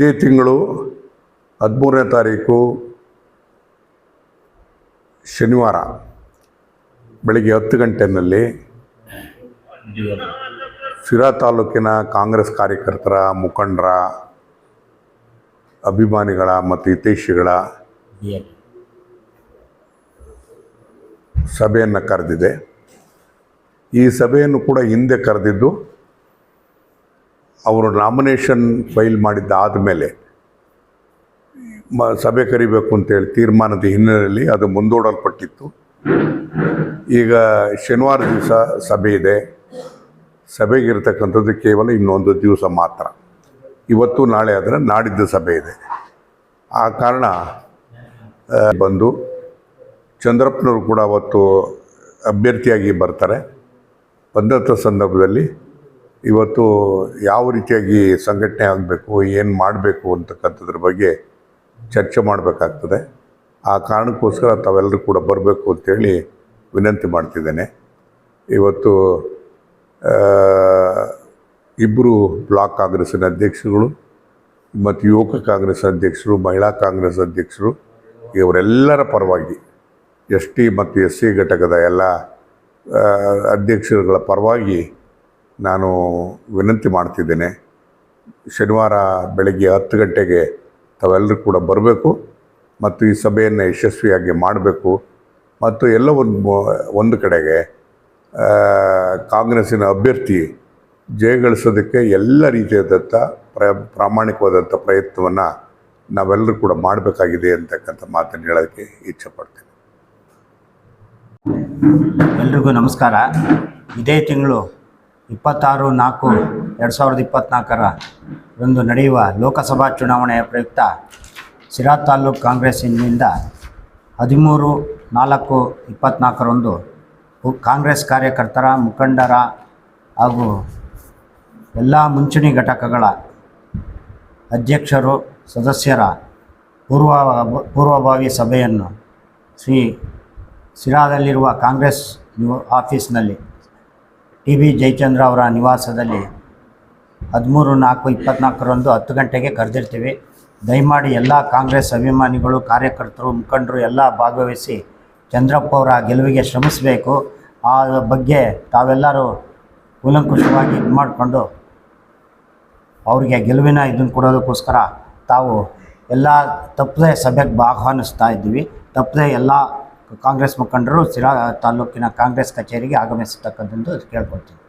ಇದೇ ತಿಂಗಳು ಹದಿಮೂರನೇ ತಾರೀಕು ಶನಿವಾರ ಬೆಳಗ್ಗೆ ಹತ್ತು ಗಂಟೆಯಲ್ಲಿ ಸಿರಾ ತಾಲೂಕಿನ ಕಾಂಗ್ರೆಸ್ ಕಾರ್ಯಕರ್ತರ ಮುಖಂಡರ, ಅಭಿಮಾನಿಗಳ ಮತ್ತು ಹಿತೈಷಿಗಳ ಸಭೆಯನ್ನು ಕರೆದಿದೆ. ಈ ಸಭೆಯನ್ನು ಕೂಡ ಹಿಂದೆ ಕರೆದಿದ್ದು ಅವರು ನಾಮಿನೇಷನ್ ಫೈಲ್ ಮಾಡಿದ್ದಾದ ಮೇಲೆ ಮ, ಸಭೆ ಕರಿಬೇಕು ಅಂತೇಳಿ ತೀರ್ಮಾನದ ಹಿನ್ನೆಲೆಯಲ್ಲಿ ಅದು ಮುಂದೂಡಲ್ಪಟ್ಟಿತ್ತು. ಈಗ ಶನಿವಾರ ದಿವಸ ಸಭೆ ಇದೆ. ಸಭೆಗಿರ್ತಕ್ಕಂಥದ್ದು ಕೇವಲ ಇನ್ನೊಂದು ದಿವಸ ಮಾತ್ರ. ಇವತ್ತು ನಾಳೆ ಆದರೆ ನಾಡಿದ್ದು ಸಭೆ ಇದೆ. ಆ ಕಾರಣ ಬಂದು ಚಂದ್ರಪ್ಪನವರು ಕೂಡ ಅವತ್ತು ಅಭ್ಯರ್ಥಿಯಾಗಿ ಬರ್ತಾರೆ. ಬಂದಂಥ ಸಂದರ್ಭದಲ್ಲಿ ಇವತ್ತು ಯಾವ ರೀತಿಯಾಗಿ ಸಂಘಟನೆ ಆಗಬೇಕು, ಏನು ಮಾಡಬೇಕು ಅಂತಕ್ಕಂಥದ್ರ ಬಗ್ಗೆ ಚರ್ಚೆ ಮಾಡಬೇಕಾಗ್ತದೆ. ಆ ಕಾರಣಕ್ಕೋಸ್ಕರ ತಾವೆಲ್ಲರೂ ಕೂಡ ಬರಬೇಕು ಅಂತೇಳಿ ವಿನಂತಿ ಮಾಡ್ತಿದ್ದೇನೆ. ಇವತ್ತು ಇಬ್ಬರು ಬ್ಲಾಕ್ ಕಾಂಗ್ರೆಸ್ಸಿನ ಅಧ್ಯಕ್ಷರುಗಳು ಮತ್ತು ಯುವಕ ಕಾಂಗ್ರೆಸ್ ಅಧ್ಯಕ್ಷರು, ಮಹಿಳಾ ಕಾಂಗ್ರೆಸ್ ಅಧ್ಯಕ್ಷರು, ಇವರೆಲ್ಲರ ಪರವಾಗಿ ಎಸ್ ಟಿ ಮತ್ತು ಎಸ್ ಸಿ ಘಟಕದ ಎಲ್ಲ ಅಧ್ಯಕ್ಷರುಗಳ ಪರವಾಗಿ ನಾನು ವಿನಂತಿ ಮಾಡ್ತಿದ್ದೇನೆ. ಶನಿವಾರ ಬೆಳಗ್ಗೆ ಹತ್ತು ಗಂಟೆಗೆ ತಾವೆಲ್ಲರೂ ಕೂಡ ಬರಬೇಕು ಮತ್ತು ಈ ಸಭೆಯನ್ನು ಯಶಸ್ವಿಯಾಗಿ ಮಾಡಬೇಕು. ಮತ್ತು ಎಲ್ಲ ಒಂದು ಒಂದು ಕಡೆಗೆ ಕಾಂಗ್ರೆಸ್ಸಿನ ಅಭ್ಯರ್ಥಿ ಜಯಗಳಿಸೋದಕ್ಕೆ ಎಲ್ಲ ರೀತಿಯಾದಂಥ ಪ್ರ ಪ್ರಾಮಾಣಿಕವಾದಂಥ ಪ್ರಯತ್ನವನ್ನು ನಾವೆಲ್ಲರೂ ಕೂಡ ಮಾಡಬೇಕಾಗಿದೆ ಅಂತಕ್ಕಂಥ ಮಾತನ್ನು ಹೇಳೋದಕ್ಕೆ ಇಚ್ಛೆ ಪಡ್ತೀನಿ. ಎಲ್ರಿಗೂ ನಮಸ್ಕಾರ. ಇದೇ ತಿಂಗಳು ಇಪ್ಪತ್ತಾರು ನಾಲ್ಕು ಎರಡು ಸಾವಿರದ ಇಪ್ಪತ್ತ್ನಾಲ್ಕರ ರಂದು ನಡೆಯುವ ಲೋಕಸಭಾ ಚುನಾವಣೆಯ ಪ್ರಯುಕ್ತ ಸಿರಾ ತಾಲೂಕು ಕಾಂಗ್ರೆಸ್ಸಿನಿಂದ ಹದಿಮೂರು ನಾಲ್ಕು ಇಪ್ಪತ್ತ್ನಾಲ್ಕರಂದು ಕಾಂಗ್ರೆಸ್ ಕಾರ್ಯಕರ್ತರ ಮುಖಂಡರ ಹಾಗೂ ಎಲ್ಲ ಮುಂಚೂಣಿ ಘಟಕಗಳ ಅಧ್ಯಕ್ಷರು, ಸದಸ್ಯರ ಪೂರ್ವ ಪೂರ್ವಭಾವಿ ಸಭೆಯನ್ನು ಶ್ರೀ ಸಿರಾದಲ್ಲಿರುವ ಕಾಂಗ್ರೆಸ್ ಆಫೀಸ್ನಲ್ಲಿ ಟಿ ವಿ ಜಯಚಂದ್ರ ಅವರ ನಿವಾಸದಲ್ಲಿ ಹದಿಮೂರು ನಾಲ್ಕು ಇಪ್ಪತ್ನಾಲ್ಕರಂದು ಹತ್ತು ಗಂಟೆಗೆ ಕರೆದಿರ್ತೀವಿ. ದಯಮಾಡಿ ಎಲ್ಲ ಕಾಂಗ್ರೆಸ್ ಅಭಿಮಾನಿಗಳು, ಕಾರ್ಯಕರ್ತರು, ಮುಖಂಡರು ಎಲ್ಲ ಭಾಗವಹಿಸಿ ಚಂದ್ರಪ್ಪ ಅವರ ಗೆಲುವಿಗೆ ಶ್ರಮಿಸಬೇಕು. ಆ ಬಗ್ಗೆ ತಾವೆಲ್ಲರೂ ಕೂಲಂಕುಷವಾಗಿ ಇದು ಮಾಡಿಕೊಂಡು ಅವರಿಗೆ ಗೆಲುವಿನ ಇದನ್ನು ಕೊಡೋದಕ್ಕೋಸ್ಕರ ತಾವು ಎಲ್ಲ ತಪ್ಪದೆ ಸಭೆಗೆ ಆಹ್ವಾನಿಸ್ತಾ ಇದ್ದೀವಿ. ತಪ್ಪದೆ ಎಲ್ಲ ಕಾಂಗ್ರೆಸ್ ಮುಖಂಡರು ಸಿರಾ ತಾಲೂಕಿನ ಕಾಂಗ್ರೆಸ್ ಕಚೇರಿಗೆ ಆಗಮಿಸತಕ್ಕಂಥದ್ದು ಕೇಳ್ಕೊಳ್ತೀನಿ.